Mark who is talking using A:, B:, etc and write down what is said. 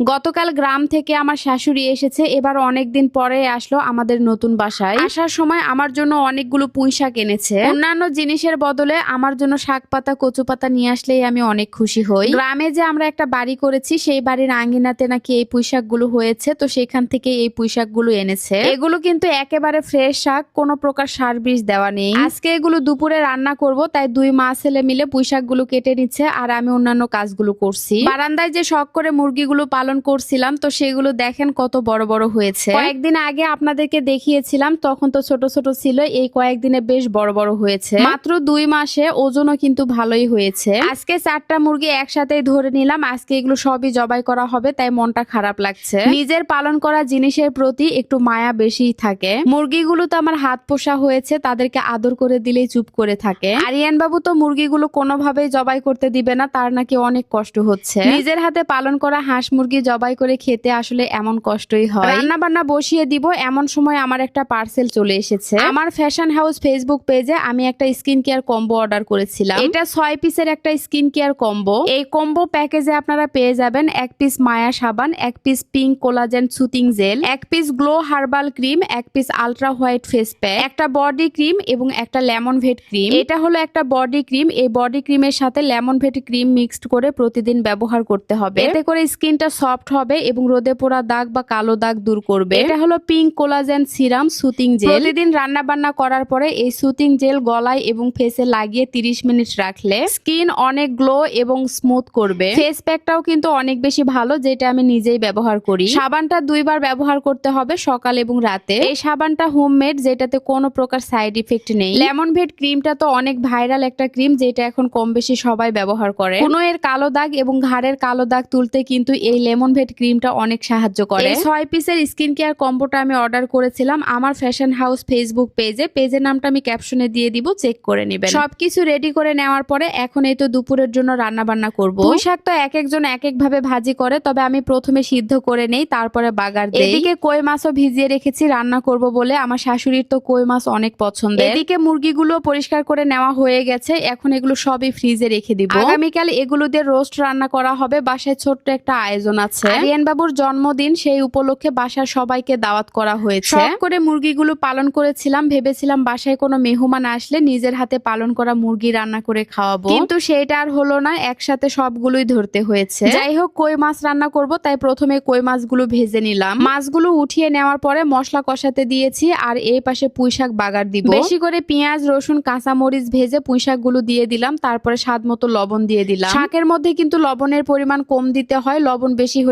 A: গতকাল গ্রাম থেকে আমার শাশুড়ি এসেছে। এবার অনেক দিন পরে আসলো আমাদের নতুন বাসায়। আসার সময় আমার জন্য অনেকগুলো পুঁই শাক এনেছে। অন্যান্য জিনিসের বদলে আমার জন্য শাক পাতা, কচু পাতা নিয়ে আসলেই আমি অনেক খুশি হই। গ্রামে যে আমরা একটা বাড়ি করেছি, সেই বাড়ির আঙ্গিনাতে নাকি এই পুঁই শাকগুলো হয়েছে। তো সেখান থেকে এই পুঁই শাকগুলো এনেছে। এগুলো কিন্তু একেবারে ফ্রেশ শাক, কোনো প্রকার সার বিষ দেওয়া নেই। আজকে এগুলো দুপুরে রান্না করব, তাই দুই মা ছেলে মিলে পুঁই শাকগুলো কেটে নিচ্ছে আর আমি অন্যান্য কাজগুলো করছি। বারান্দায় যে শখ করে মুরগিগুলো পালন করছিলাম, তো সেগুলো দেখেন কত বড় বড় হয়েছে। কয়েকদিন আগে আপনাদেরকে দেখিয়েছিলাম, তখন তো ছোট ছোট ছিল, এই কয়েকদিনে বেশ বড় বড় হয়েছে। মাত্র দুই মাসে ওজনও কিন্তু ভালোই হয়েছে। আজকে চারটা মুরগি একসাথেই ধরে নিলাম, আজকে এগুলো সবই জবাই করা হবে, তাই মনটা খারাপ লাগছে। নিজের পালন করা জিনিসের প্রতি একটু মায়া বেশিই থাকে। মুরগিগুলো তো আমার হাত পোষা হয়েছে, তাদেরকে আদর করে দিলেই চুপ করে থাকে। আরিয়ান বাবু তো মুরগিগুলো কোনোভাবেই জবাই করতে দিবে না, তার নাকি অনেক কষ্ট হচ্ছে। নিজের হাতে পালন করা হাঁস মুরগি জবাই করে খেতে আসলে এমন কষ্টই হয়। রান্না বান্না বসিয়ে দিব এমন সময় আমার একটা পার্সেল চলে এসেছে। আমার ফ্যাশন হাউস ফেসবুক পেজে আমি একটা স্কিন কেয়ার কম্বো অর্ডার করেছিলাম। এটা ছয় পিসের একটা স্কিন কেয়ার কম্বো এই কম্বো প্যাকেজে আপনারা পেয়ে যাবেন এক পিস মায়া সাবান এক piece pink collagen soothing gel এক পিস গ্লো হার্বাল ক্রিম এক piece ultra white face pack একটা বডি ক্রিম এবং একটা লেমন ভেট ক্রিম এটা হলো একটা বডি ক্রিম এই বডি ক্রিমের সাথে লেমন ভেট ক্রিম মিক্সড করে প্রতিদিন ব্যবহার করতে হবে। এতে করে স্কিনটা সফট হবে এবং রোদে পোড়া দাগ বা কালো দাগ দূর করবে। এটা হলো pink collagen serum soothing gel প্রতিদিন রান্না বান্না করার পরে এই সুতিং জেল গলায় এবং ফেসে লাগিয়ে 30 মিনিট রাখলে স্কিন অনেক গ্লো এবং স্মুথ করবে। ফেস প্যাকটাও কিন্তু অনেক বেশি ভালো যেটা আমি নিজেই ব্যবহার করি। সাবানটা দুইবার ব্যবহার করতে হবে সকাল এবং রাতে। এই সাবানটা হোমমেড যেটাতে কোনো প্রকার সাইড ইফেক্ট নেই। লেমন ভেট ক্রিমটা তো অনেক ভাইরাল একটা ক্রিম যেটা এখন কম বেশি সবাই ব্যবহার করে। কোনো এর কালো দাগ এবং ঘাড়ের কালো দাগ তুলতে কিন্তু এই লেমন ভেট ক্রিমটা অনেক সাহায্য করে। ছয় পিসের স্কিন কেয়ার কম্বোটা আমি অর্ডার করেছিলাম। আমার ফ্যাশন হাউস ফেসবুক পেজে পেজের নামটা আমি ক্যাপশনে দিয়ে দিব চেক করে নেবেন। সবকিছু রেডি করে নেওয়ার পরে এখন এই তো দুপুরের জন্য রান্না বান্না করব। পুঁই শাক তো এক একজন এক এক ভাবে ভাজি করে তবে আমি প্রথমে সিদ্ধ করে নেই তারপরে বাগার দিই। এদিকে কই মাছও ভিজিয়ে রেখেছি রান্না করব বলে। আমার শাশুড়ির তো কই মাছ অনেক পছন্দ এদিকে মুরগিগুলো পরিষ্কার করে নেওয়া হয়ে গেছে এখন এগুলো সবই ফ্রিজে রেখে দিব। আগামীকাল এগুলো দিয়ে রোস্ট রান্না করা হবে বাসায় ছোট্ট একটা আয়োজন আছে। আরিয়ান বাবুর জন্মদিন সেই উপলক্ষে বাসার সবাইকে দাওয়াত করা হয়েছে। শখ করে মুরগিগুলো পালন করেছিলাম ভেবেছিলাম বাসায় কোনো মেহমান আসলে নিজের হাতে পালন করা মুরগি রান্না করে খাওয়াবো। কিন্তু সেটা আর হলো না একসাথে সবগুলোই ধরতে হয়েছে। যাই হোক কই মাছ রান্না করব তাই প্রথমে কই মাছগুলো ভেজে নিলাম। মাছগুলো উঠিয়ে নেওয়ার পরে মশলা কষাতে দিয়েছি আর এই পাশে পুঁই শাক বাগার দিব। বেশি করে পেঁয়াজ রসুন কাঁচা মরিচ ভেজে পুঁই শাকগুলো দিয়ে দিলাম তারপরে স্বাদ মতো লবণ দিয়ে দিলাম। শাকের মধ্যে কিন্তু লবণের পরিমাণ কম দিতে হয় লবণ বেশি হলে